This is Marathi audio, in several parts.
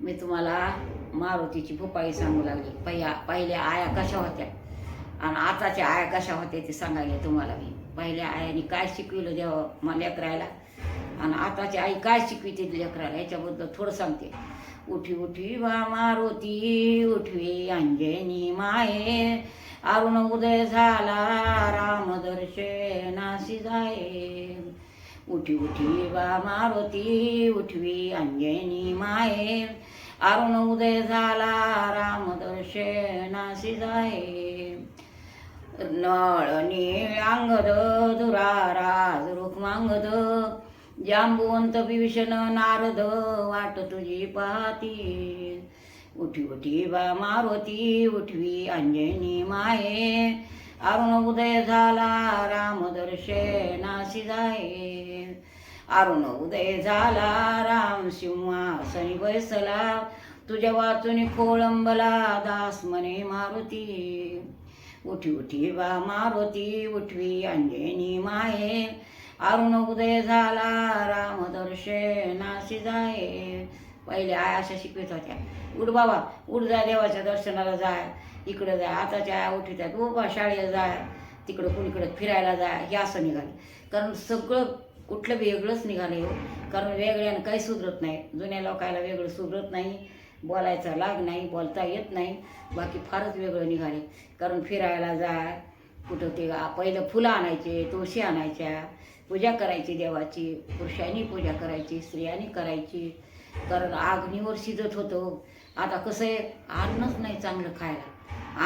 मी तुम्हाला मारुतीची भुपाई सांगू लागली. पहिल्या पहिल्या आया कशा होत्या? आणि आताच्या आया कशा होत्या ते सांगायला तुम्हाला मी. पहिल्या आयाने काय शिकविलं देवा मला लेकरायला? आणि आताची आई काय शिकविते लेकराला? याच्याबद्दल थोडं सांगते. उठी उठी बा मारुती उठवी अंजनी माये. अरुण उदय झाला राम दर्शनासी जाये. उठी उठी बा मारुती उठवी अंजनी माये. अरुण उदय झाला राम दर्शनासी जाये नळ नीळ अंगद दुराराज रुक्मांगद जांबुवंत विभीषण नारद वाट तुझी पाहती उठी उठी बा मारुती उठवी अंजनी माये. अरुण उदय झाला राम दर्शनासी जाये अरुण उदय झाला राम सिंहासनी बैसला. तुझ्या वाचून खोळंबला दास म्हणे मारुती. उठी उठी बा मारुती उठवी अंजनी माये. अरुण उदय झाला राम दर्शनासी जाये पहिले आय अशा शिकवित होत्या. उठ बाबा उठ जा देवाच्या दर्शनाला जाय इकडं जाय आताच्या आया उठीतात बाबा शाळेला जाय तिकडं कुणीकडं फिरायला जाय हे असं निघाले. कारण सगळं कुठलं वेगळंच निघालं हो. कारण वेगळ्यानं काही सुधरत नाही. जुन्या लोकायला वेगळं सुधरत नाही. बोलायचा लाग नाही बोलता येत नाही. बाकी फारच वेगळं निघाले. कारण फिरायला जाय कुठं ते पहिलं फुलं आणायचे तुळशी आणायच्या पूजा करायची देवाची पुरुषांनी पूजा करायची स्त्रियांनी करायची. कारण अग्नीवर शिजत होतं. आता कसं आहे अन्नच नाही चांगलं खायला.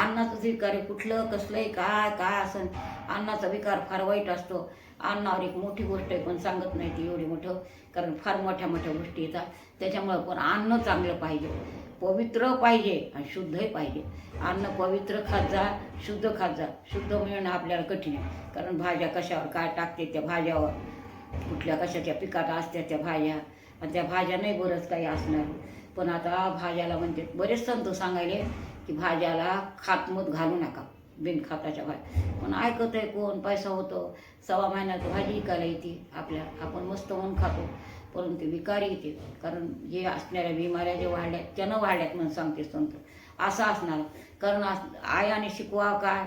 अन्नाचं विकार आहे कुठलं कसलंही काय काय असं. अन्नाचा विकार फार वाईट असतो. अन्नावर एक मोठी गोष्ट आहे पण सांगत नाही ती एवढी मोठं कारण फार मोठ्या मोठ्या गोष्टी येतात. त्याच्यामुळं पण अन्न चांगलं पाहिजे. पवित्र पाहिजे आणि शुद्धही पाहिजे. अन्न पवित्र खात जा शुद्ध खात जा. शुद्ध मिळणं आपल्याला कठीण आहे. कारण भाज्या कशावर काय टाकते त्या भाज्यावर? कुठल्या कशाच्या पिकात असत्या त्या भाज्या? आणि त्या भाज्या नाही बरंच काही असणार. पण आता भाज्याला म्हणते बरेच संत सांगायले की भाज्याला खातमूत घालू नका बिनखाताच्या भाज्या. पण ऐकत आहे कोण पैसा होतो. सव्वा महिन्यात भाजी विकायला येते आपल्या. आपण मस्त म्हणून खातो परंतु विकारी येते. कारण जे असणाऱ्या बिमाऱ्या जे वाढल्यात त्यानं वाढल्यात म्हणून सांगते संत. असं असणार. कारण आस- आयाने शिकवा काय?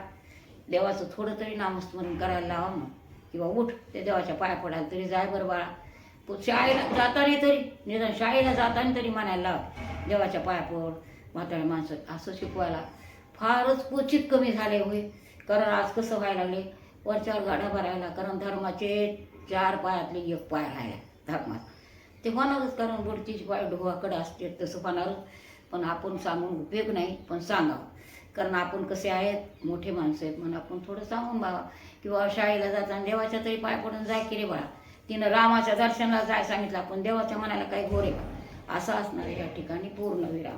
देवाचं थोडं तरी नामस्मरण करायला लावा मग किंवा उठ ते देवाच्या पाया पडायला तरी जाय बरं बाळा. शाळेला जाताना तरी निदान शाळेला जाताना तरी म्हणायला लाव देवाच्या पाया पड म्हाताऱ्या माणसं असं शिकवायला. फारच क्वचित कमी झाले होय. कारण आज कसं व्हायला लागले? वरच्यावर गाड्या भरायला कारण धर्माचे चार पायातले एक पाय राहिला धर्मात. ते होणारच कारण बुडतीची पाय ढोवाकडे असते तसं होणारच. पण आपण सांगून उपयोग नाही पण सांगावं. कारण आपण कसे आहेत? मोठे माणसं आहेत म्हणून आपण थोडं सांगून बाबा किंवा शाळेला जाताना देवाच्या तरी पाय पडून जाय की रे बाळा? तिनं रामाच्या दर्शनाला जाय सांगितलं आपण देवाच्या मनाला काही गोरे का? असं असणार आहे या ठिकाणी पूर्ण विराम